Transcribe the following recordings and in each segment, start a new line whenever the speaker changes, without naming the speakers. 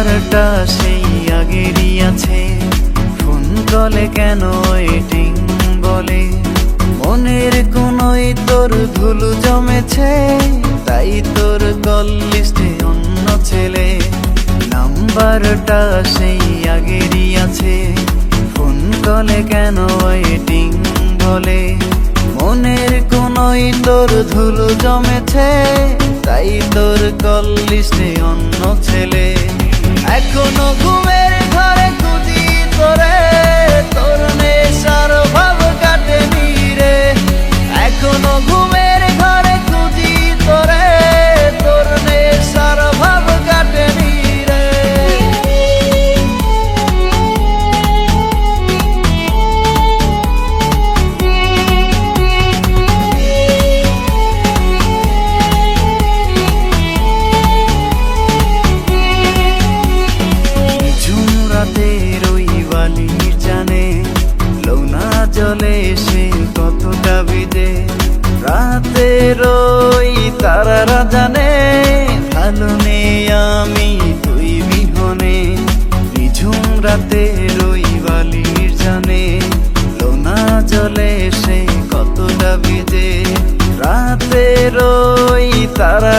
নাম্বারটা সেই আগেরই আছে। ফোন কলে কেন ওয়েটিং বলে? মনের কোনোই তোর ধুলু জমেছে, তাই তোর কল লিস্টে অন্য ছেলে। নাম্বারটা সেই আগেরই আছে। ফোন কলে কেন ওয়েটিং বলে? মনের কোনোই তোর ধুলো জমেছে, তাই তোর কল লিস্টে অন্য ছেলে। এখনও ঘুমের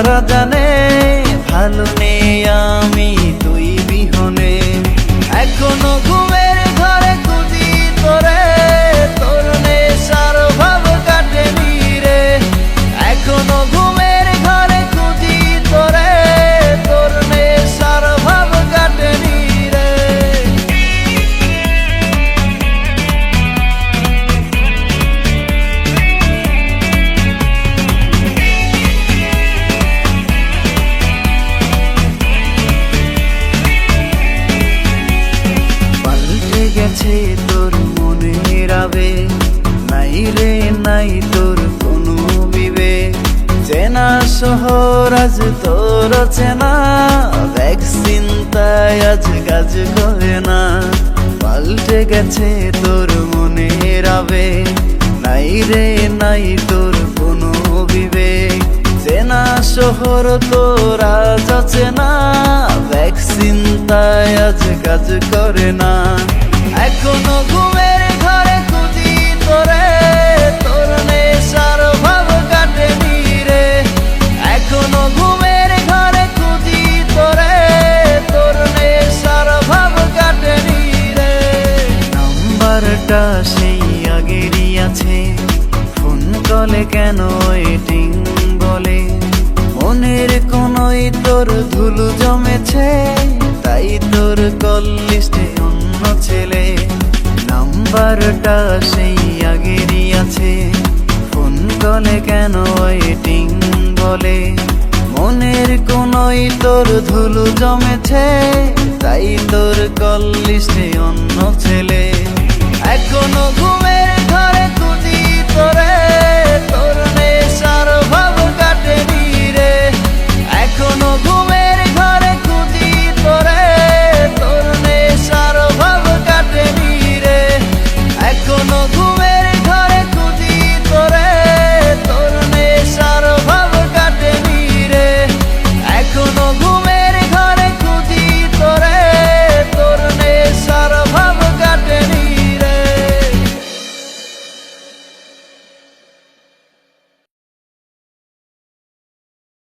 তারারা জানে ভালো নেই। গেছে তোর মনের আবেগ? নাই রে, নাই তোর কোনো বিবেক। চেনা শহর আজ তোর চেনা। ভ্যাকসিন তাই আজ কাজ করে না। পাল্টে গেছে তোর মনের আবেগ। নাই রে, নাই তোর কোনো বিবেক। চেনা শহর তোর আজ আছে না। ভ্যাকসিন তাই আজ কাজ করে না। এখনও ঘুমের ঘরে খুঁজি তোরে, তোর নেশার ভাব কাটেনি রে। এখনও ঘুমের ঘরে খুঁজি তোরে, তোর নেশার ভাব কাটেনি রে। নাম্বারটা সেই আগেরই আছে। ফোন কলে কেন ওয়েটিং বলে? মনের কোনোই তোর ধুলু জমেছে, তাই তোর কল লিস্টে নাম্বারটা সেই আগেরই আছে। ফোন কলে কেন ওয়েটিং বলে? মনের কোনই তোর ধুলো জমেছে, তাই তোর কল লিস্টে অন্য ছেলে। এখনও